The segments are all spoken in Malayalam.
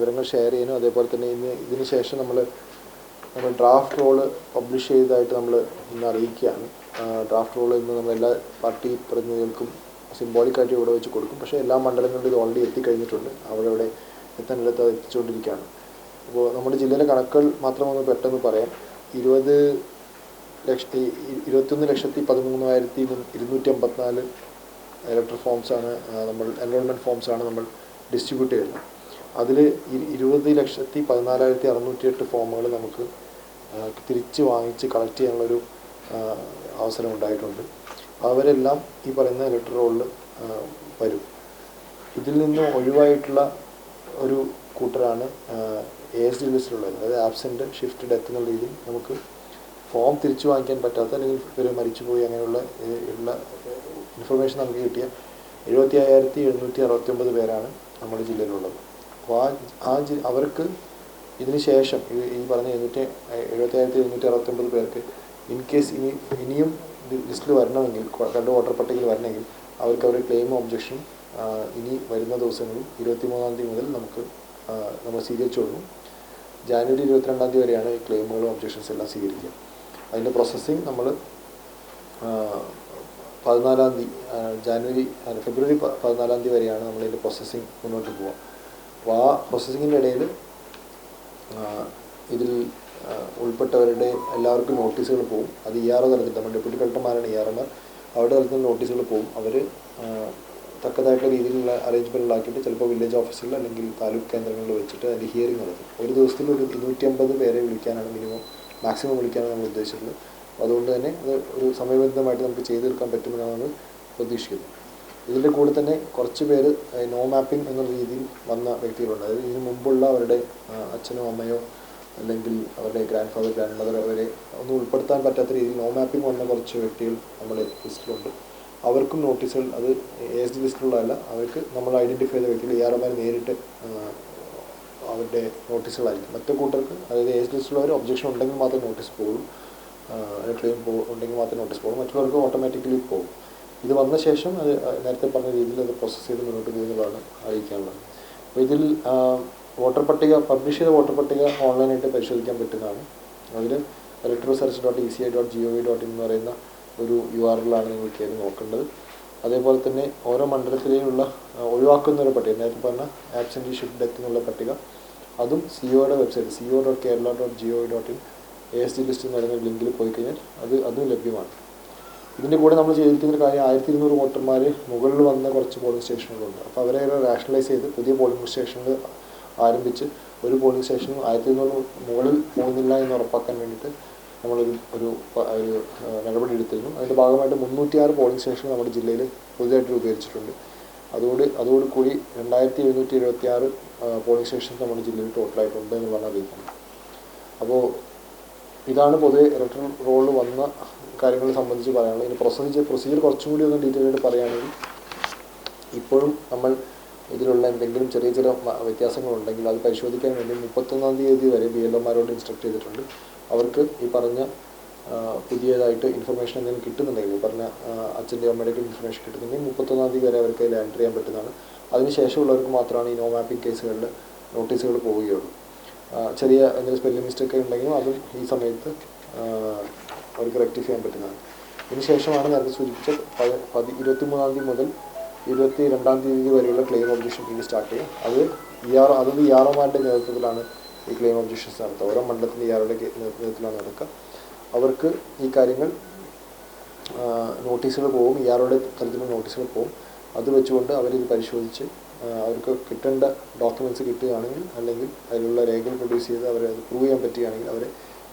വിവരങ്ങൾ ഷെയർ ചെയ്യാനും അതേപോലെ തന്നെ ഇന്ന് ഇതിന് ശേഷം നമ്മൾ നമ്മൾ ഡ്രാഫ്റ്റ് റോൾ പബ്ലിഷ് ചെയ്തതായിട്ട് നമ്മൾ ഇന്ന് അറിയിക്കുകയാണ്. ഡ്രാഫ്റ്റ് റോൾ ഇന്ന് നമ്മൾ എല്ലാ പാർട്ടി പ്രതിനിധികൾക്കും സിംബോളിക്കായിട്ട് ഇവിടെ വെച്ച് കൊടുക്കും. പക്ഷേ എല്ലാ മണ്ഡലങ്ങളിലും ഇത് ഓൾറെഡി എത്തിക്കഴിഞ്ഞിട്ടുണ്ട്. അവിടെ ഇവിടെ എത്താനിടത്ത് അത് എത്തിച്ചുകൊണ്ടിരിക്കുകയാണ്. അപ്പോൾ നമ്മുടെ ജില്ലയിലെ കണക്കുകൾ മാത്രം ഒന്ന് പെട്ടെന്ന് പറയാം. ഇരുപത് ലക്ഷത്തി ഇരുപത്തൊന്ന് ലക്ഷത്തി പതിമൂന്നായിരത്തി ഇരുന്നൂറ്റി അമ്പത്തിനാല് ഇലക്ട്രൽ ഫോംസാണ് നമ്മൾ എൻറോൾമെന്റ് ഫോംസാണ് നമ്മൾ ഡിസ്ട്രിബ്യൂട്ട് ചെയ്യുന്നത്. അതിൽ ഇരുപത് ലക്ഷത്തി പതിനാലായിരത്തി അറുന്നൂറ്റി എട്ട് ഫോമുകൾ നമുക്ക് തിരിച്ച് വാങ്ങിച്ച് കളക്ട് ചെയ്യാനുള്ളൊരു അവസരം ഉണ്ടായിട്ടുണ്ട്. അവരെല്ലാം ഈ പറയുന്ന ഇലക്ട്രൽ റോളിൽ വരും. ഇതിൽ നിന്ന് ഒഴിവായിട്ടുള്ള ഒരു കൂട്ടരാണ് എ എസ് ഡി ലിസ്റ്റിലുള്ളത്. അതായത് ആബ്സെന്റ് ഷിഫ്റ്റ് ഡെത്ത് എന്നുള്ള രീതിയിൽ നമുക്ക് ഫോം തിരിച്ചു വാങ്ങിക്കാൻ പറ്റാത്ത അല്ലെങ്കിൽ ഇവർ മരിച്ചുപോയി അങ്ങനെയുള്ള ഉള്ള ഇൻഫർമേഷൻ നമുക്ക് കിട്ടിയ എഴുപത്തി അയ്യായിരത്തി എഴുന്നൂറ്റി അറുപത്തി ഒമ്പത് പേരാണ് നമ്മുടെ ജില്ലയിലുള്ളത്. അപ്പോൾ ആ ആ അവർക്ക് ഇതിന് ശേഷം ഈ പറഞ്ഞ എഴുന്നൂറ്റി എഴുപത്തി ആയിരത്തി എഴുന്നൂറ്റി അറുപത്തി ഒമ്പത് പേർക്ക് ഇൻ കേസ് ഇനി ഇനിയും ലിസ്റ്റിൽ വരണമെങ്കിൽ രണ്ട് വോട്ടർ പട്ടികയിൽ വരണമെങ്കിൽ അവർക്ക് അവരുടെ ക്ലെയിം ഒബ്ജക്ഷൻ ഇനി വരുന്ന ദിവസങ്ങളിൽ ഇരുപത്തി മൂന്നാം തീയതി മുതൽ നമുക്ക് നമ്മൾ സ്വീകരിച്ചോളും ജാനുവരി ഇരുപത്തിരണ്ടാം തീയതി വരെയാണ് ഈ ക്ലെയിമുകളും ഒബ്ജക്ഷൻസ് എല്ലാം സ്വീകരിക്കുക. അതിന്റെ പ്രോസസ്സിങ് നമ്മൾ പതിനാലാം തീയതി ജാനുവരി ഫെബ്രുവരി പതിനാലാം തീയതി വരെയാണ് നമ്മളതിന്റെ പ്രോസസ്സിങ് മുന്നോട്ട് പോവുക. അപ്പോൾ ആ പ്രോസസ്സിങ്ങിന്റെ ഇടയിൽ ഇതിൽ ഉൾപ്പെട്ടവരുടെ എല്ലാവർക്കും നോട്ടീസുകൾ പോകും അത് ഇ ആർ ഒ തലത്തിൽ നമ്മുടെ ഡെപ്യൂട്ടി കളക്ടർമാരാണ് ഇ ആർ ആർമാർ അവരുടെ തലത്തിൽ നോട്ടീസുകൾ പോകും അവർ തക്കതായിട്ടുള്ള രീതിയിലുള്ള അറേഞ്ച്മെന്റിലാക്കിയിട്ട് ചിലപ്പോൾ വില്ലേജ് ഓഫീസിൽ അല്ലെങ്കിൽ താലൂക്ക് കേന്ദ്രങ്ങളിൽ വെച്ചിട്ട് അതിന്റെ ഹിയറിംഗ് നടത്തും. ഒരു ദിവസത്തിൽ ഒരു ഇരുന്നൂറ്റി അമ്പത് പേരെ വിളിക്കാനാണ് മിനിമം മാക്സിമം വിളിക്കാനാണ് നമ്മൾ ഉദ്ദേശിച്ചിട്ടുള്ളത്. അതുകൊണ്ട് തന്നെ അത് ഒരു സമയബന്ധിതമായിട്ട് നമുക്ക് ചെയ്തു തീർക്കാൻ പറ്റുമെന്നാണ് പ്രതീക്ഷിക്കുന്നത്. ഇതിന്റെ കൂടെ തന്നെ കുറച്ച് പേര് നോ മാപ്പിംഗ് എന്നുള്ള രീതിയിൽ വന്ന വ്യക്തികളുണ്ട്. അതായത് ഇതിനു മുമ്പുള്ള അവരുടെ അച്ഛനോ അമ്മയോ അല്ലെങ്കിൽ അവരുടെ ഗ്രാൻഡ് ഫാദർ ഗ്രാൻഡ് മദർ അവരെ ഒന്നും ഉൾപ്പെടുത്താൻ പറ്റാത്ത രീതിയിൽ നോ മാപ്പിംഗ് വന്ന കുറച്ച് വ്യക്തികൾ നമ്മൾ ലിസ്റ്റിലുണ്ട്. അവർക്കും നോട്ടീസുകൾ അത് ഏജ് ലിസ്റ്റിലുള്ളതല്ല അവർക്ക് നമ്മൾ ഐഡന്റിഫൈ ചെയ്ത വ്യക്തികൾ ഇ ആർ എമാർ നേരിട്ട് അവരുടെ നോട്ടീസുകളായിരിക്കും. മറ്റു കൂട്ടർക്ക് അതായത് ഏജ് ലിസ്റ്റിലുള്ളവർ ഒബ്ജക്ഷൻ ഉണ്ടെങ്കിൽ മാത്രമേ നോട്ടീസ് പോകും ക്ലെയിം ഉണ്ടെങ്കിൽ മാത്രമേ നോട്ടീസ് പോകും മറ്റുള്ളവർക്ക് ഓട്ടോമാറ്റിക്കലി പോകും ഇത് വന്ന ശേഷം അത് നേരത്തെ പറഞ്ഞ രീതിയിൽ അത് പ്രോസസ്സ് ചെയ്ത് മുന്നോട്ട് പോകുന്നതാണ് അറിയിക്കാനുള്ളത് അപ്പോൾ ഇതിൽ വോട്ടർ പട്ടിക പബ്ലിഷ് ചെയ്ത വോട്ടർ പട്ടിക ഓൺലൈനായിട്ട് പരിശോധിക്കാൻ പറ്റുന്നതാണ്. അതിൽ electro search dot E C I dot G O V dot in എന്ന് പറയുന്ന ഒരു യു ആർ എല്ലാണ് നിങ്ങൾ കയറി നോക്കേണ്ടത്. അതേപോലെ തന്നെ ഓരോ മണ്ഡലത്തിലെയുള്ള ഒഴിവാക്കുന്ന ഒരു പട്ടിക നേരത്തെ പറഞ്ഞ ആബ്സെന്റി ഷിഫ്റ്റ് ഡെത്ത് എന്നുള്ള പട്ടിക. അതും സി ഒയുടെ website C O dot Kerala dot G O V dot in A S D list എന്ന് പറയുന്ന ലിങ്കിൽ പോയി കഴിഞ്ഞാൽ അത് അതും ലഭ്യമാണ്. ഇതിന്റെ കൂടെ നമ്മൾ ചെയ്തിരിക്കുന്ന ഒരു കാര്യം ആയിരത്തി ഇരുന്നൂറ് വോട്ടർമാർ മുകളിൽ വന്ന കുറച്ച് പോളിംഗ് സ്റ്റേഷനുകളുണ്ട്. അപ്പോൾ അവരെ റാഷണലൈസ് ചെയ്ത് പുതിയ പോളിംഗ് സ്റ്റേഷനുകൾ ആരംഭിച്ച് ഒരു പോളിംഗ് സ്റ്റേഷനും ആയിരത്തി ഇരുന്നൂറ് മുകളിൽ പോകുന്നില്ല എന്ന് ഉറപ്പാക്കാൻ വേണ്ടിയിട്ട് നമ്മളൊരു ഒരു ഒരു നടപടി എടുത്തിരുന്നു. അതിന്റെ ഭാഗമായിട്ട് മുന്നൂറ്റിയാറ് പോളിംഗ് സ്റ്റേഷൻ നമ്മുടെ ജില്ലയിൽ പുതുതായിട്ട് രൂപീകരിച്ചിട്ടുണ്ട്. അതോട് അതോടുകൂടി രണ്ടായിരത്തി എഴുന്നൂറ്റി എഴുപത്തി ആറ് പോളിംഗ് സ്റ്റേഷൻസ് നമ്മുടെ ജില്ലയിൽ ടോട്ടലായിട്ടുണ്ട് എന്ന് പറഞ്ഞാൽ അറിയിക്കുന്നത് അപ്പോൾ ഇതാണ് പൊതുവെ ഇലക്ട്രൽ റോളിൽ വന്ന കാര്യങ്ങൾ സംബന്ധിച്ച് പറയാനുള്ളത് ഇനി പ്രൊസീജിയർ പ്രൊസീജിയർ കുറച്ചും കൂടി ഒന്ന് ഡീറ്റെയിൽ ആയിട്ട് പറയുകയാണെങ്കിൽ ഇപ്പോഴും നമ്മൾ ഇതിലുള്ള എന്തെങ്കിലും ചെറിയ ചെറിയ വ്യത്യാസങ്ങളുണ്ടെങ്കിൽ അത് പരിശോധിക്കാൻ വേണ്ടി മുപ്പത്തൊന്നാം തീയതി വരെ ബി എൽ ഒമാരോട് ഇൻസ്ട്രക്ട് ചെയ്തിട്ടുണ്ട്. അവർക്ക് ഈ പറഞ്ഞ പുതിയതായിട്ട് ഇൻഫർമേഷൻ എന്തെങ്കിലും കിട്ടുന്നുണ്ടെങ്കിൽ പറഞ്ഞ അച്ഛന്റെ അമ്മയുടെയൊക്കെ ഇൻഫർമേഷൻ കിട്ടുന്നുണ്ടെങ്കിൽ മുപ്പത്തൊന്നാം തീയതി വരെ അവർക്ക് അതിൽ എൻട്രി ചെയ്യാൻ പറ്റുന്നതാണ്. അതിനുശേഷമുള്ളവർക്ക് മാത്രമാണ് ഈ നോ മാപ്പിംഗ് കേസുകളിൽ നോട്ടീസുകൾ പോവുകയുള്ളൂ. ചെറിയ എന്തെങ്കിലും സ്പെല്ലിംഗ് മിസ്റ്റേക്ക് ഉണ്ടെങ്കിലും അതും ഈ സമയത്ത് അവർക്ക് റെക്ടിഫൈ ചെയ്യാൻ പറ്റുന്നതാണ് ഇതിനുശേഷമാണ് നേരത്തെ സൂചിപ്പിച്ച പതി- പതി ഇരുപത്തി മൂന്നാം തീയതി മുതൽ ഇരുപത്തി രണ്ടാം തീയതി വരെയുള്ള ക്ലെയിം ഒബ്ജക്ഷൻ പീരീഡ് സ്റ്റാർട്ട് ചെയ്യും. അത് ഇ ആർ അതത് ഇ നേതൃത്വത്തിലാണ് ഈ ക്ലെയിം ഒബ്ജക്ഷൻസ് നടത്തുക ഓരോ മണ്ഡലത്തിന്റെ ഇ ആറുടെ നേതൃത്വത്തിലാണ് നടക്കുക. അവർക്ക് ഈ കാര്യങ്ങൾ നോട്ടീസുകൾ പോകും ഇ ആറുടെ തരത്തിലുള്ള നോട്ടീസുകൾ പോകും അത് വെച്ചുകൊണ്ട് അവരിത് പരിശോധിച്ച് അവർക്ക് കിട്ടേണ്ട ഡോക്യുമെന്റ്സ് കിട്ടുകയാണെങ്കിൽ അല്ലെങ്കിൽ അതിലുള്ള രേഖകൾ പ്രൊഡ്യൂസ് ചെയ്ത് അവരെ അത് പ്രൂവ് ചെയ്യാൻ പറ്റുകയാണെങ്കിൽ അവരെ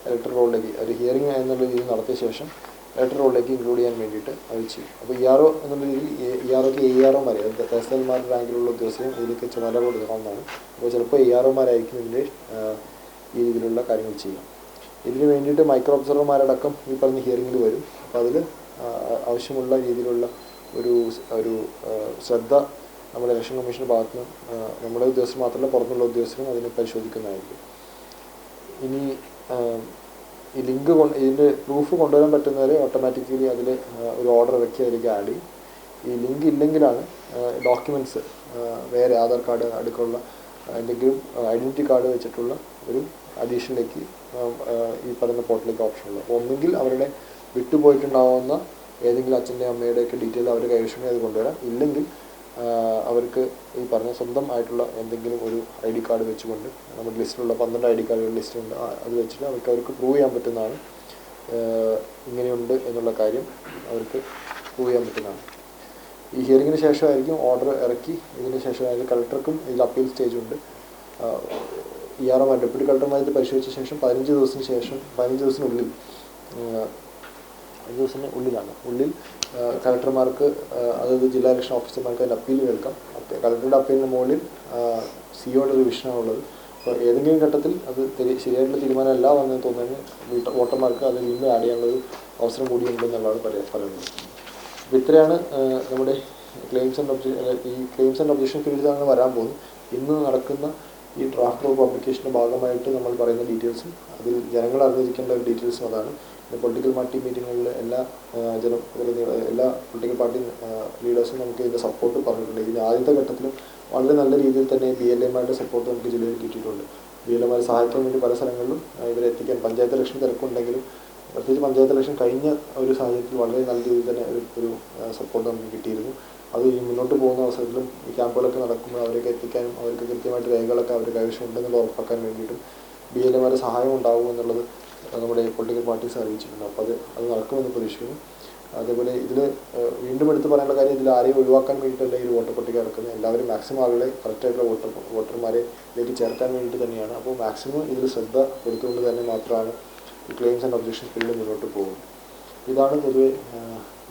ഇലക്ട്രൽ റോളിലേക്ക് ഒരു ഹിയറിംഗ് എന്നുള്ള രീതിയിൽ നടത്തിയ ശേഷം ഇലക്ട്രൽ റോളിലേക്ക് ഇൻക്ലൂഡ് ചെയ്യാൻ വേണ്ടിയിട്ട് അവർ ചെയ്യും. അപ്പോൾ ഇ ആർ ഒ എന്നുള്ള രീതിയിൽ ഇ ആർ ഒക്ക് എ ആർ ഒമാരെ തഹസിൽമാർ റാങ്കിലുള്ള ഉദ്യോഗസ്ഥരും ഇതിലേക്ക് ചുമതല കൊടുക്കാവുന്നതാണ് അപ്പോൾ ചിലപ്പോൾ എ ആർ ഒമാരായിരിക്കും ഇതിന്റെ ഈ രീതിയിലുള്ള കാര്യങ്ങൾ ചെയ്യാം. ഇതിന് വേണ്ടിയിട്ട് മൈക്രോ ഒബ്സർവർമാരടക്കം ഈ പറഞ്ഞ ഹിയറിങ്ങിൽ വരും. അപ്പോൾ അതിൽ ആവശ്യമുള്ള രീതിയിലുള്ള ഒരു ഒരു ശ്രദ്ധ നമ്മുടെ ഇലക്ഷൻ കമ്മീഷന്റെ ഭാഗത്തുനിന്ന് നമ്മുടെ ഉദ്യോഗസ്ഥർ മാത്രമല്ല പുറത്തുള്ള ഉദ്യോഗസ്ഥരും അതിനെ പരിശോധിക്കുന്നതായിരിക്കും. ഇനി ഈ ലിങ്ക് കൊണ്ട് ഇതിന്റെ പ്രൂഫ് കൊണ്ടുവരാൻ പറ്റുന്നവരെ ഓട്ടോമാറ്റിക്കലി അതിൽ ഒരു ഓർഡർ ഇറക്കി അതിലേക്ക് ആഡ് ഈ ലിങ്ക് ഇല്ലെങ്കിലാണ് ഡോക്യുമെന്റ്സ് വേറെ ആധാർ കാർഡ് അടുക്കുള്ള എന്തെങ്കിലും ഐഡന്റിറ്റി കാർഡ് വെച്ചിട്ടുള്ള ഒരു അഡീഷനിലേക്ക് ഈ പറയുന്ന പോർട്ടലിലേക്ക് ഓപ്ഷൻ ഉള്ളത്. അപ്പോൾ ഒന്നുകിൽ അവരുടെ വിട്ടുപോയിട്ടുണ്ടാവുന്ന ഏതെങ്കിലും അച്ഛന്റെ അമ്മയുടെയൊക്കെ ഡീറ്റെയിൽ അവർ കൈവശമേ അത് കൊണ്ടുവരാം. ഇല്ലെങ്കിൽ അവർക്ക് ഈ പറഞ്ഞ സ്വന്തം ആയിട്ടുള്ള എന്തെങ്കിലും ഒരു ഐ ഡി കാർഡ് വെച്ചുകൊണ്ട് നമ്മുടെ ലിസ്റ്റിലുള്ള പന്ത്രണ്ട് ഐ ഡി കാർഡുകൾ ലിസ്റ്റിലുണ്ട് അത് വെച്ചിട്ട് അവർക്ക് അവർക്ക് പ്രൂവ് ചെയ്യാൻ പറ്റുന്നതാണ്. ഇങ്ങനെയുണ്ട് എന്നുള്ള കാര്യം അവർക്ക് പ്രൂവ് ചെയ്യാൻ പറ്റുന്നതാണ്. ഈ ഹിയറിങ്ങിന് ശേഷമായിരിക്കും ഓർഡർ ഇറക്കി. ഇതിന് ശേഷമായിരിക്കും കളക്ടർക്കും ഇതിൽ അപ്പീൽ സ്റ്റേജ് ഉണ്ട്. ഇ ഡെപ്യൂട്ടി കളക്ടർമാർ പരിശോധിച്ച ശേഷം പതിനഞ്ച് ദിവസത്തിന് ശേഷം പതിനഞ്ച് ദിവസത്തിനുള്ളിൽ ദിവസത്തിന് ഉള്ളിലാണ്. ഉള്ളിൽ കളക്ടർമാർക്ക് അതായത് ജില്ലാ ഇലക്ഷൻ ഓഫീസർമാർക്ക് അതിന്റെ അപ്പീൽ കേൾക്കാം. കളക്ടറുടെ അപ്പീലിന് മുകളിൽ സിഒയുടെ റിവിഷനാണ് ഉള്ളത് അപ്പോൾ ഏതെങ്കിലും ഘട്ടത്തിൽ അത് ശരിയായിട്ടുള്ള തീരുമാനമല്ല വന്നെന്ന് തോന്നുന്നതിന് വീട്ട- വോട്ടർമാർക്ക് അത് വീണ്ടും ആഡ് ചെയ്യാനുള്ളൊരു അവസരം കൂടിയുണ്ട് എന്നുള്ളതാണ് പറയാൻ പറയുന്നത്. അപ്പോൾ ഇത്രയാണ് നമ്മുടെ ക്ലെയിംസ് ആൻഡ് ഒബ്ജക്ഷൻ ഈ ക്ലെയിംസ് ആൻഡ് ഒബ്ജക്ഷൻ ഫീൽഡിലാണ് വരാൻ പോകുന്നത് ഇന്ന് നടക്കുന്ന ഈ ഡ്രാഫ്റ്റ് പബ്ലിക്കേഷന്റെ ഭാഗമായിട്ട് നമ്മൾ പറയുന്ന ഡീറ്റെയിൽസും അതിൽ ജനങ്ങൾ അറിഞ്ഞിരിക്കേണ്ട ഡീറ്റെയിൽസും അതാണ്. പൊളിറ്റിക്കൽ പാർട്ടി മീറ്റിങ്ങുകളിൽ എല്ലാ ആ, ജന പ്രതിനിധികൾ- എല്ലാ പൊളിറ്റിക്കൽ പാർട്ടി ലീഡേഴ്സും നമുക്ക് ഇതിന്റെ സപ്പോർട്ട് പറഞ്ഞിട്ടുണ്ട്. ഇതിന്റെ ആദ്യത്തെ ഘട്ടത്തിലും വളരെ നല്ല രീതിയിൽ തന്നെ ബി എൽ എമാരുടെ സപ്പോർട്ട് നമുക്ക് ജില്ലയിൽ കിട്ടിയിട്ടുണ്ട്. ബി എൽ എമാരെ സഹായിക്കാൻ വേണ്ടി പല സ്ഥലങ്ങളിലും ഇവരെ എത്തിക്കാൻ പഞ്ചായത്ത് ഇലക്ഷൻ തിരക്കുണ്ടെങ്കിലും പ്രത്യേകിച്ച് പഞ്ചായത്ത് ഇലക്ഷൻ കഴിഞ്ഞ ഒരു സാഹചര്യത്തിൽ വളരെ നല്ല രീതിയിൽ തന്നെ ഒരു ഒരു സപ്പോർട്ട് നമുക്ക് കിട്ടിയിരുന്നു. അത് ഈ മുന്നോട്ട് പോകുന്ന അവസരത്തിലും ഈ ക്യാമ്പുകളൊക്കെ നടക്കുമ്പോൾ അവരൊക്കെ എത്തിക്കാനും അവർക്ക് കൃത്യമായിട്ട് രേഖകളൊക്കെ അവർക്ക് കൈവശം ഉണ്ടെന്നുള്ള ഉറപ്പാക്കാൻ വേണ്ടിയിട്ടും ബി എൽ എമാരുടെ സഹായം ഉണ്ടാകും എന്നുള്ളത് നമ്മുടെ പൊളിറ്റിക്കൽ പാർട്ടീസ് അറിയിച്ചിട്ടുണ്ട്. അപ്പോൾ അത് അത് നടക്കുമെന്ന് പ്രതീക്ഷിക്കുന്നു. അതേപോലെ ഇതിൽ വീണ്ടും എടുത്ത് പറയാനുള്ള കാര്യം ഇതിൽ ആരെയും ഒഴിവാക്കാൻ വേണ്ടിയിട്ടല്ല ഈ വോട്ടർ പട്ടിക ഇറക്കുന്നത്. എല്ലാവരും മാക്സിമം ആളുകളെ കറക്റ്റായിട്ടുള്ള വോട്ടർ വോട്ടർമാരെ ഇതിലേക്ക് ചേർക്കാൻ വേണ്ടിയിട്ട് തന്നെയാണ്. അപ്പോൾ മാക്സിമം ഇതിൽ ശ്രദ്ധ കൊടുത്തുകൊണ്ട് തന്നെ മാത്രമാണ് ഈ ക്ലെയിംസ് ആൻഡ് ഒബ്ജക്ഷൻസ് ഫീൽഡ് മുന്നോട്ട് പോകുന്നത്. ഇതാണ് പൊതുവെ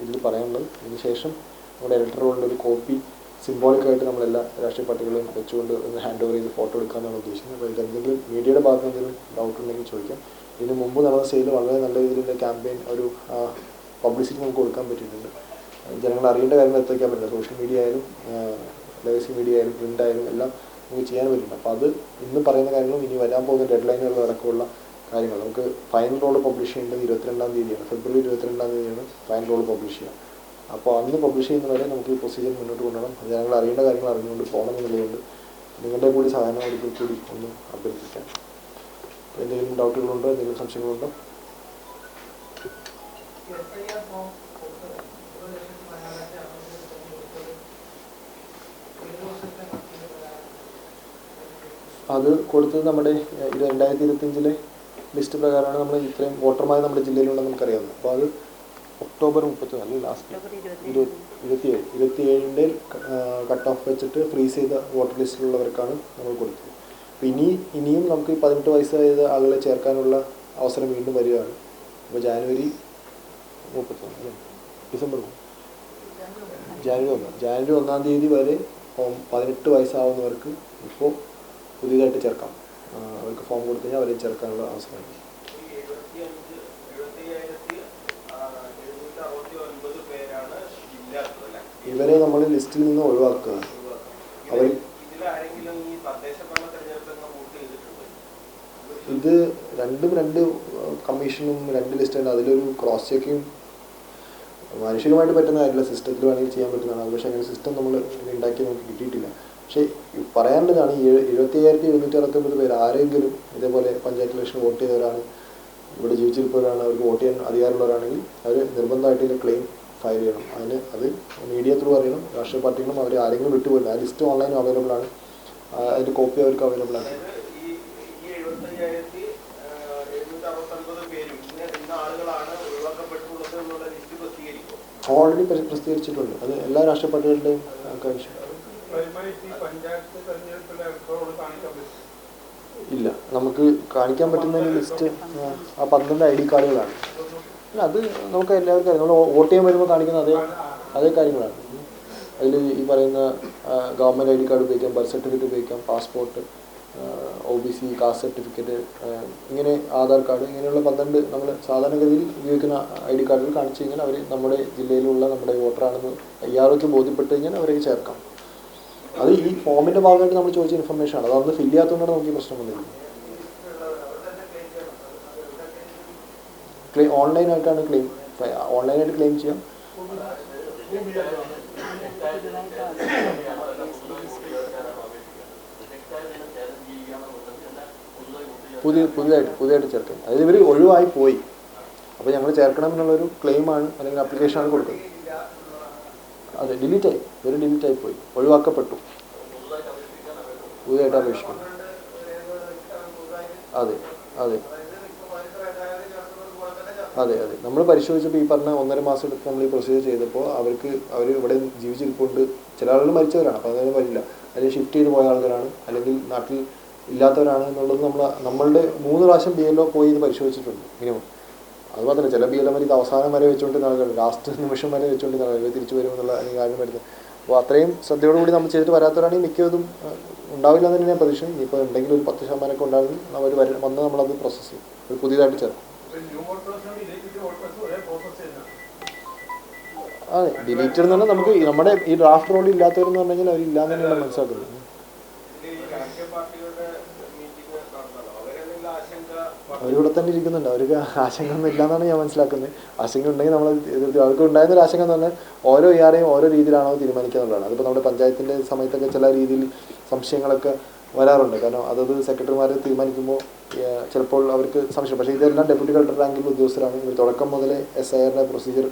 ഇതിൽ പറയാനുള്ളത്. അതിനുശേഷം ശേഷം നമ്മുടെ ഇലക്ടർ റോളിന്റെ ഒരു കോപ്പി സിംബോളിക്കായിട്ട് നമ്മളെല്ലാ രാഷ്ട്രീയ പാർട്ടികളും വെച്ചുകൊണ്ട് ഒന്ന് ഹാൻഡ് ഓവർ ചെയ്ത് ഫോട്ടോ എടുക്കാമെന്നാണ് ഉദ്ദേശിക്കുന്നത്. അപ്പോൾ ഇതെന്തെങ്കിലും മീഡിയയുടെ ഭാഗത്ത് എന്തെങ്കിലും ഡൗട്ട് ഉണ്ടെങ്കിൽ ചോദിക്കാം. ഇതിന് മുമ്പ് നടന്ന സെയിൽ വളരെ നല്ല രീതിയിലുള്ള ക്യാമ്പയിൻ ഒരു പബ്ലിസിറ്റി നമുക്ക് കൊടുക്കാൻ പറ്റിയിട്ടുണ്ട്. ജനങ്ങൾ അറിയേണ്ട കാര്യങ്ങൾ എത്തിക്കാൻ പറ്റില്ല. സോഷ്യൽ മീഡിയ ആയാലും ലെഗസി മീഡിയ ആയാലും പ്രിന്റ് ആയാലും എല്ലാം നമുക്ക് ചെയ്യാൻ പറ്റുന്നുണ്ട് അപ്പോൾ അത് ഇന്ന് പറയുന്ന കാര്യങ്ങളും ഇനി വരാൻ പോകുന്ന ഡെഡ് ലൈനുകൾ അടക്കമുള്ള കാര്യങ്ങൾ. നമുക്ക് ഫൈനൽ റോൾ പബ്ലിഷ് ചെയ്യേണ്ടത് ഇരുപത്തിരണ്ടാം തീയതിയാണ്. ഫെബ്രുവരി ഇരുപത്തിരണ്ടാം തീയതിയാണ് ഫൈനൽ റോൾ പബ്ലിഷ് ചെയ്യുക. അപ്പോൾ അന്ന് പബ്ലിഷ് ചെയ്യുന്നവരെ നമുക്ക് ഈ പ്രൊസീജിയർ മുന്നോട്ട് കൊണ്ടുപോകണം. ജനങ്ങൾ അറിയേണ്ട കാര്യങ്ങൾ അറിഞ്ഞുകൊണ്ട് പോകണം എന്നുള്ളതുകൊണ്ട് നിങ്ങളുടെ കൂടി സഹായം കൂടി ഒന്ന് അഭ്യർത്ഥിക്കാം. എന്തെങ്കിലും ഡൗട്ടുകളുണ്ടോ? എന്തെങ്കിലും സംശയങ്ങളുണ്ടോ? അത് കൊടുത്തത് നമ്മുടെ ഇത് രണ്ടായിരത്തി ഇരുപത്തിയഞ്ചിലെ ലിസ്റ്റ് പ്രകാരമാണ് നമ്മൾ ഇത്രയും വോട്ടർമാർ നമ്മുടെ ജില്ലയിലുണ്ടെന്ന് നമുക്കറിയാവുന്നത്. അപ്പോൾ അത് ഒക്ടോബർ മുപ്പത്തൊന്ന് അല്ലെങ്കിൽ ലാസ്റ്റ്? ഇരുപത്തിയേഴ് ഇരുപത്തിയേഴിന്റെ കട്ട് ഓഫ് വെച്ചിട്ട് ഫ്രീസ് ചെയ്ത വോട്ടർ ലിസ്റ്റിലുള്ളവർക്കാണ് നമ്മൾ കൊടുത്തത്. അപ്പോൾ ഇനി ഇനിയും നമുക്ക് ഈ പതിനെട്ട് വയസ്സായത് ആളുകളെ ചേർക്കാനുള്ള അവസരം വീണ്ടും വരികയാണ് അപ്പോൾ ജാനുവരി മുപ്പത്തൊന്ന് ഡിസംബർ. ജാനുവരി ഒന്ന് ജാനുവരി ഒന്നാം തീയതി വരെ ഫോം പതിനെട്ട് വയസ്സാവുന്നവർക്ക് ഇപ്പോൾ പുതിയതായിട്ട് ചേർക്കാം. അവർക്ക് ഫോം കൊടുത്തു അവരെ ചേർക്കാനുള്ള അവസരം ഇവരെ നമ്മൾ ലിസ്റ്റിൽ നിന്ന് ഒഴിവാക്കുക. അവർ ഇതിലാരെങ്കിലും ഈ തദ്ദേശ ഭരണ തെരഞ്ഞെടുപ്പൊക്കെ വോട്ട് ചെയ്തിട്ടുണ്ടോ ഇത് രണ്ടും രണ്ട് കമ്മീഷനും രണ്ട് ലിസ്റ്റാണ് അതിലൊരു ക്രോസ് ചെക്കിങ് മാനുഷികമായിട്ട് പറ്റുന്ന കാര്യമില്ല. സിസ്റ്റത്തിൽ വേണമെങ്കിൽ ചെയ്യാൻ പറ്റുന്നതാണ്. പക്ഷേ അങ്ങനെ സിസ്റ്റം നമ്മൾ ഉണ്ടാക്കി നമുക്ക് കിട്ടിയിട്ടില്ല. പക്ഷേ പറയാനുള്ളതാണ് ഈ എഴു- എഴുപത്തി അയ്യായിരത്തി എഴുന്നൂറ്റി അറുപത്തൊമ്പത് പേര് ആരെങ്കിലും ഇതേപോലെ പഞ്ചായത്ത് ഇലക്ഷൻ വോട്ട് ചെയ്തവരാണ് ഇവിടെ ജീവിച്ചിരിപ്പവരാണ് അവർക്ക് വോട്ട് ചെയ്യാൻ അധികാരമുള്ളവരാണെങ്കിൽ അവർ നിർബന്ധമായിട്ട് ഇതിന്റെ ക്ലെയിം ഫയൽ ചെയ്യണം. അതിന് അത് മീഡിയ ത്രൂ അറിയണം. രാഷ്ട്രീയ പാർട്ടികളും അവർ ആരെങ്കിലും വിട്ടുപോയില്ല. ആ ലിസ്റ്റ് ഓൺലൈനും അവൈലബിൾ ആണ്. അതിന്റെ കോപ്പി അവർക്ക് അവൈലബിൾ ആണ്. അതായത് ഈ ഈ എഴുപത്തയ്യായിരത്തി എഴുന്നൂറ്റി അറുപത്തൊൻപത് പേരും. ഇന്ന ഇന്ന ആളുകളാണ് ഒഴിവാക്കപ്പെട്ടുള്ളത് എന്നുള്ള ലിസ്റ്റ് പ്രസിദ്ധീകരിക്കും. ഓൾറെഡി പ്രസിദ്ധീകരിച്ചിട്ടുണ്ട്. അത് എല്ലാ രാഷ്ട്രീയ പാർട്ടികളുടെയും ആവശ്യം ഇല്ല. നമുക്ക് കാണിക്കാൻ പറ്റുന്ന ഒരു ലിസ്റ്റ് ആ പന്ത്രണ്ട് ഐ ഡി കാർഡുകളാണ്. അല്ല അത് നമുക്ക് എല്ലാവർക്കും അറിയാം. നമ്മൾ വോട്ട് ചെയ്യാൻ വരുമ്പോൾ കാണിക്കുന്ന അതേ അതേ കാര്യങ്ങളാണ്. അതിൽ ഈ പറയുന്ന ഗവൺമെന്റ് ഐ ഡി കാർഡ് ഉപയോഗിക്കാം ബർത്ത് സർട്ടിഫിക്കറ്റ് ഉപയോഗിക്കാം passport O B C caste certificate ഇങ്ങനെ ആധാർ കാർഡ് ഇങ്ങനെയുള്ള പന്ത്രണ്ട് നമ്മൾ സാധാരണഗതിയിൽ ഉപയോഗിക്കുന്ന ഐ ഡി കാർഡുകൾ കാണിച്ചു കഴിഞ്ഞാൽ അവർ നമ്മുടെ ജില്ലയിലുള്ള നമ്മുടെ വോട്ടറാണെന്ന് തയ്യാറൊക്കെ ബോധ്യപ്പെട്ട് കഴിഞ്ഞാൽ അവരെ ചേർക്കാം. അത് ഈ ഫോമിന്റെ ഭാഗമായിട്ട് നമ്മൾ ചോദിച്ച ഇൻഫർമേഷൻ ആണ്. അതൊന്ന് ഫില്ല് ചെയ്യാത്തതുകൊണ്ടാണ് നമുക്ക് ഈ പ്രശ്നം വന്നത്. ക്ലെയിം ഓൺലൈനായിട്ടാണ് ക്ലെയിം ഓൺലൈനായിട്ട് ക്ലെയിം ചെയ്യാം. പുതിയ പുതിയതായിട്ട് പുതിയതായിട്ട് ചേർക്കുന്നത് അതായത് ഇവർ ഒഴിവായി പോയി. അപ്പോൾ ഞങ്ങൾ ചേർക്കണം എന്നുള്ളൊരു ക്ലെയിമാണ് അല്ലെങ്കിൽ അപ്ലിക്കേഷനാണ് കൊടുക്കുന്നത് അതെ ഡിലീറ്റായി ഇവർ ഡിലീറ്റായി പോയി. ഒഴിവാക്കപ്പെട്ടു. പുതിയതായിട്ട് അപേക്ഷിക്കണം അതെ അതെ. അതെ അതെ. നമ്മൾ പരിശോധിച്ചപ്പോൾ ഈ പറഞ്ഞ ഒന്നര മാസം എടുത്ത് നമ്മൾ ഈ പ്രൊസീജിയർ ചെയ്തപ്പോൾ അവർക്ക് അവർ ഇവിടെ ജീവിച്ചിരിപ്പുണ്ട്. ചില ആളുകൾ മരിച്ചവരാണ്. അപ്പോൾ അതൊന്നും വരില്ല. അല്ലെങ്കിൽ ഷിഫ്റ്റ് ചെയ്ത് പോയ ആളുകളാണ്. അല്ലെങ്കിൽ നാട്ടിൽ ഇല്ലാത്തവരാണ് എന്നുള്ളത് നമ്മൾ നമ്മളുടെ മൂന്ന് പ്രാവശ്യം ബി എൽ ഒ പോയി ഇത് പരിശോധിച്ചിട്ടുണ്ട് മിനിമം അതുപോലെ തന്നെ ചില ബി എൽ ഒമാർ ഇത് അവസാനം വരെ വെച്ചുകൊണ്ട് നടക്കുന്നത് ലാസ്റ്റ് നിമിഷം വരെ വെച്ചുകൊണ്ട് ആളുകൾ തിരിച്ചു വരുമെന്നുള്ള കാര്യം വരുന്നത്. അപ്പോൾ അത്രയും ശ്രദ്ധയോടുകൂടി നമ്മൾ ചെയ്തിട്ട് വരാത്തവരാണെങ്കിൽ മിക്കതും ഉണ്ടാവില്ല എന്ന് തന്നെ ഞാൻ പ്രതീക്ഷ ഇനിയിപ്പോൾ ഉണ്ടെങ്കിൽ ഒരു പത്ത് ശതമാനമൊക്കെ ഉണ്ടാകും അവർ വര വന്ന് നമ്മളത് പ്രോസസ്സ് ചെയ്യും. ഒരു പുതിയതായിട്ട് ചേർക്കും. അതെ ഡിലീറ്റ് എന്ന് പറഞ്ഞാൽ നമുക്ക് നമ്മുടെ ഈ ഡ്രാഫ്റ്റ് റോൾ ഇല്ലാത്തവരെന്ന് പറഞ്ഞു കഴിഞ്ഞാൽ അവരില്ലാന്ന് തന്നെയാണ് മനസ്സിലാക്കുന്നത് ഇതിൽ ഈ രാഷ്ട്രീയ പാർട്ടികളുടെ മീറ്റിംഗ് നടന്നല്ലോ അവരെന്തെങ്കിലും ആശങ്ക അവരിവിടെ തന്നെ ഇരിക്കുന്നുണ്ട്. അവർക്ക് ആശങ്ക ഒന്നും ഇല്ലാന്നാണ് ഞാൻ മനസ്സിലാക്കുന്നത്. ആശങ്ക ഉണ്ടെങ്കിൽ നമ്മൾ അവർക്ക് ഉണ്ടായിരുന്ന ഒരു ആശങ്ക എന്ന് പറഞ്ഞാൽ ഓരോ ഇയാളെയും ഓരോ രീതിയിലാണോ തീരുമാനിക്കുക എന്നുള്ളതാണ്. അതിപ്പോൾ നമ്മുടെ പഞ്ചായത്തിന്റെ സമയത്തൊക്കെ ചില രീതിയിൽ സംശയങ്ങളൊക്കെ വരാറുണ്ട്. കാരണം അതത് സെക്രട്ടറിമാർ തീരുമാനിക്കുമ്പോൾ ചിലപ്പോൾ അവർക്ക് സംശയം. പക്ഷേ ഇതെല്ലാം ഡെപ്യൂട്ടി കളക്ടർ റാങ്കിലുള്ള ഉദ്യോഗസ്ഥരാണ്. ഇവർ തുടക്കം മുതലേ എസ് ഐ ആറിന്റെ പ്രൊസീജിയർ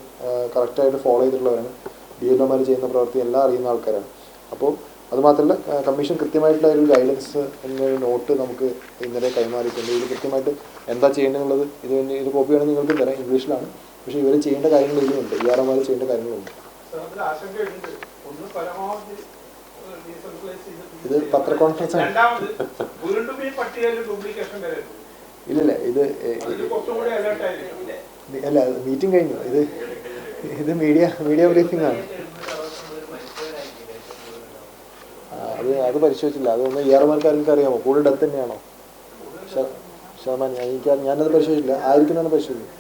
കറക്റ്റായിട്ട് ഫോളോ ചെയ്തിട്ടുള്ളവരാണ്. ഡി എൽ ഒമാർ ചെയ്യുന്ന പ്രവൃത്തി എല്ലാം അറിയുന്ന ആൾക്കാരാണ്. അപ്പോൾ അതുമാത്രമല്ല കമ്മീഷൻ കൃത്യമായിട്ടുള്ള ഒരു ഗൈഡൻസ് എന്നൊരു നോട്ട് നമുക്ക് ഇന്നലെ കൈമാറിയിട്ടുണ്ട്. ഇതിൽ കൃത്യമായിട്ട് എന്താ ചെയ്യേണ്ടതെന്നുള്ളത് ഇത് ഇത് കോപ്പി വേണമെങ്കിൽ നിങ്ങൾക്ക് തരാം ഇംഗ്ലീഷിലാണ്. പക്ഷേ ഇവർ ചെയ്യേണ്ട കാര്യങ്ങൾ ഇതിലുണ്ട്. ഇ ആർ എമാർ ചെയ്യേണ്ട കാര്യങ്ങളുണ്ട്. ഇത് പത്ര കോൺഫറൻസ് ആണ്. ഇല്ലല്ല ഇത് അല്ല മീറ്റിംഗ് കഴിഞ്ഞു. ഇത് ഇത് മീഡിയ മീഡിയ ബ്രീഫിംഗ് ആണ് ആ, അത് അത് പരിശോധിച്ചില്ല അതൊന്ന് ഇ ആർ എമാർക്ക് അറിയാമോ? കൂടുതൽ ഡെത്ത് തന്നെയാണോ? ശതമാനം എനിക്ക് അത് ഞാനത് പരിശോധിച്ചില്ല. ആയിരിക്കുന്നതാണ് പരിശോധിച്ചത്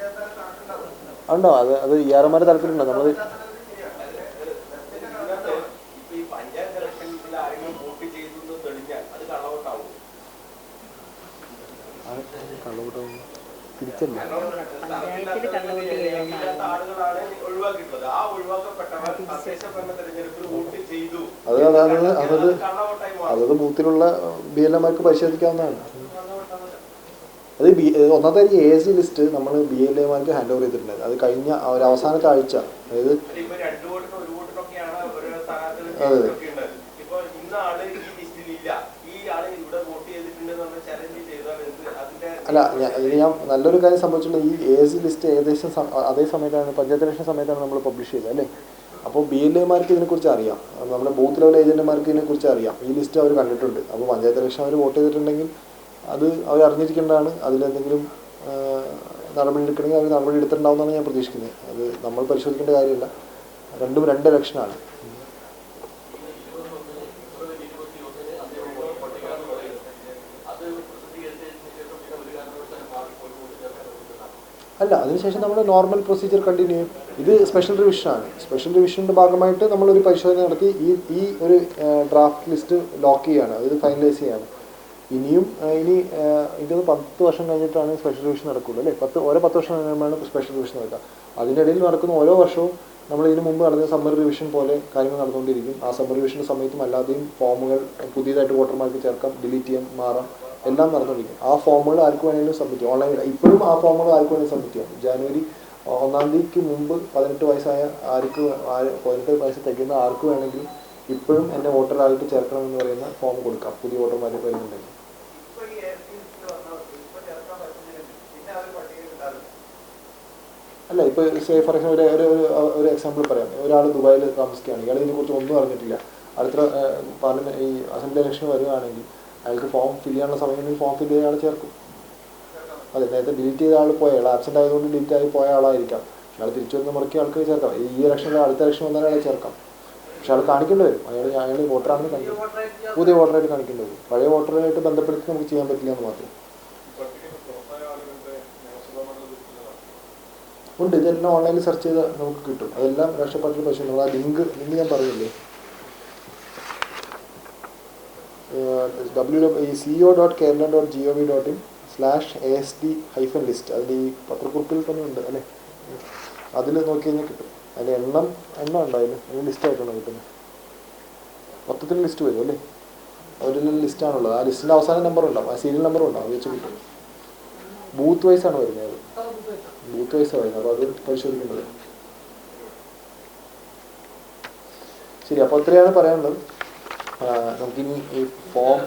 ഉണ്ടോ? അത് അത് ഇ ആർ എമാരുടെ തലത്തിലുണ്ടോ നമ്മൾ ആരെങ്കിലും കള്ളവോട്ടാവും തിരിച്ചല്ല ഒഴിവാക്കിയിട്ടുള്ളത് ആ ഒഴിവാക്കപ്പെട്ടവർ തദ്ദേശ ഭരണ തെരഞ്ഞെടുപ്പിൽ വോട്ട് അത് അതാണ് അത് അതത് അതത് ബൂത്തിലുള്ള ബി എൽ എമാർക്ക് പരിശോധിക്കാവുന്നതാണ്. അത്. ബി ഒന്നാമത്തെ കാര്യം എ സി ലിസ്റ്റ് നമ്മൾ ബി എൽ എമാർക്ക് ഹാൻഡ് ഓവർ ചെയ്തിട്ടുണ്ട്. അത് കഴിഞ്ഞ ഒരു അവസാനത്തെ ആഴ്ച അതായത് അതെ. അല്ല ഞാൻ നല്ലൊരു കാര്യം സംഭവിച്ചിട്ടുള്ളത് ഈ എ സി ലിസ്റ്റ് ഏകദേശം അതേ സമയത്താണ് പഞ്ചായത്ത് ഇലക്ഷൻ സമയത്താണ് നമ്മൾ പബ്ലിഷ് ചെയ്തത് അല്ലേ? അപ്പോൾ ബി എൽ എമാർക്ക് ഇതിനെക്കുറിച്ച് അറിയാം. നമ്മുടെ ബൂത്ത് ലെവൽ ഏജന്റുമാർക്ക് ഇതിനെക്കുറിച്ച് അറിയാം. ഈ ലിസ്റ്റ് അവർ കണ്ടിട്ടുണ്ട്. അപ്പോൾ പഞ്ചായത്ത് ഇലക്ഷൻ അവർ വോട്ട് ചെയ്തിട്ടുണ്ടെങ്കിൽ അത് അവർ അറിഞ്ഞിരിക്കേണ്ടതാണ്. അതിലെന്തെങ്കിലും നടപടി എടുക്കണമെങ്കിൽ അവർ നടപടി എടുത്തിട്ടുണ്ടാവുമെന്നാണ് ഞാൻ പ്രതീക്ഷിക്കുന്നത്. അത് നമ്മൾ പരിശോധിക്കേണ്ട കാര്യമില്ല. രണ്ടും രണ്ട് ഇലക്ഷനാണ് അല്ല അതിനുശേഷം നമ്മൾ നോർമൽ പ്രൊസീജിയർ കണ്ടിന്യൂ ചെയ്യും. ഇത് സ്പെഷ്യൽ റിവിഷനാണ് സ്പെഷ്യൽ റിവിഷന്റെ ഭാഗമായിട്ട് നമ്മളൊരു പരിശോധന നടത്തി. ഈ ഈ ഒരു ഡ്രാഫ്റ്റ് ലിസ്റ്റ് ലോക്ക് ചെയ്യാണ്. അതായത് ഫൈനലൈസ് ചെയ്യാണ്. ഇനിയും ഇനി ഇത് പത്ത് വർഷം കഴിഞ്ഞിട്ടാണ് സ്പെഷ്യൽ റിവിഷൻ നടക്കുള്ളൂ അല്ലേ? പത്ത് ഓരോ പത്ത് വർഷം കഴിയുമ്പോഴാണ് സ്പെഷ്യൽ റിവിഷൻ നടക്കുക. അതിനിടയിൽ നടക്കുന്ന ഓരോ വർഷവും നമ്മൾ ഇതിനു മുമ്പ് നടന്ന സമ്മർ റിവിഷൻ പോലെ കാര്യങ്ങൾ നടന്നുകൊണ്ടിരിക്കും. ആ സമ്മർ റിവിഷന്റെ സമയത്തും അല്ലാതെയും ഫോമുകൾ പുതിയതായിട്ട് വോട്ടർമാർക്ക് ചേർക്കാം ഡിലീറ്റ് ചെയ്യാം മാറാം. എല്ലാം നടന്നുകൊണ്ടിരിക്കും ആ ഫോമുകൾ ആർക്ക് വേണമെങ്കിലും സബ്മിറ്റ് ചെയ്യാം ഓൺലൈൻ ഇപ്പോഴും ആ ഫോമുകൾ ആർക്ക് വേണമെങ്കിലും സബ്മിറ്റ് ചെയ്യാം ജാനുവരി ഒന്നാം തീയതിക്ക് മുമ്പ് പതിനെട്ട് വയസ്സായ ആർക്ക് പതിനെട്ട് വയസ്സ് തികയുന്ന ആർക്ക് വേണമെങ്കിലും ഇപ്പോഴും എന്നെ വോട്ടറായിട്ട് ചേർക്കണമെന്ന് പറയുന്ന ഫോം കൊടുക്കാം. പുതിയ വോട്ടർമാർ വരുന്നുണ്ടെങ്കിൽ. അല്ല ഇപ്പോൾ സേ ഫോർ എക്സാമ്പിൾ ഒരു ഒരു എക്സാമ്പിൾ പറയാം. ഒരാൾ ദുബായിൽ താമസിക്കുകയാണ്. ഇയാൾ ഇതിനെക്കുറിച്ച് ഒന്നും അറിഞ്ഞിട്ടില്ല. അടുത്ത പാർലമെന്റ് ഈ അസംബ്ലി ഇലക്ഷൻ വരുവാണെങ്കിൽ അയാൾക്ക് ഫോം ഫിൽ ചെയ്യാനുള്ള സമയം ഫോം ഫിൽ ചെയ്ത ആൾ ചേർക്കും. അതെ നേരത്തെ ഡിലീറ്റ് ചെയ്ത ആൾ പോയ ആൾ ആബ്സെന്റ് ആയതുകൊണ്ട് ഡിലീറ്റ് ആയി പോയ ആളായിരിക്കാം. പക്ഷെ അയാൾ തിരിച്ചു വന്ന് മുറയ്ക്ക് ആൾക്ക് ചേർക്കാം. ഈ ഇലക്ഷനിൽ അടുത്ത ഇലക്ഷൻ വന്നാൽ അയാളെ ചേർക്കാം. പക്ഷെ അയാൾ കാണിക്കേണ്ടി വരും. അയാൾ അയാൾ വോട്ടറാണെന്ന് കാണിക്കും. പുതിയ വോട്ടറായിട്ട് കാണിക്കേണ്ടി വരും. പഴയ വോട്ടറായിട്ട് ബന്ധപ്പെടുത്തി നമുക്ക് ചെയ്യാൻ പറ്റില്ല എന്ന് മാത്രം. ഉണ്ട്. ഇതെല്ലാം ഓൺലൈനിൽ സെർച്ച് ചെയ്താൽ നമുക്ക് കിട്ടും. അതെല്ലാം രാഷ്ട്രീയ പാർട്ടിയിൽ നമ്മൾ ആ ലിങ്ക് ലിങ്ക് ഞാൻ പറയില്ലേ W dot Kerala dot G O V dot in slash A S D hyphen list അതിൽ ഈ പത്രക്കുറിപ്പിൽ തന്നെ ഉണ്ട് അല്ലേ? അതിൽ നോക്കി കഴിഞ്ഞാൽ കിട്ടും. അതിന്റെ എണ്ണം എണ്ണം ഉണ്ടായിരുന്നു അതിന് ലിസ്റ്റ് ആയിട്ടാണ് കിട്ടുന്നത് മൊത്തത്തിൽ ലിസ്റ്റ് വരും അല്ലേ? ഒരു ലിസ്റ്റാണുള്ളത് ആ ലിസ്റ്റിന്റെ അവസാന നമ്പർ ഉണ്ടാവും. ആ സീരിയൽ നമ്പർ ഉണ്ടാവും. വെച്ച് കിട്ടും. ബൂത്ത് വൈസ് ആണ് വരുന്നത് ബൂത്ത് വൈസ് വരുന്നത്. അപ്പോൾ അത് പരിശോധിക്കേണ്ടത്. ശരി അപ്പോൾ അത്രയാണ് പറയാനുള്ളത്. uh, giving a form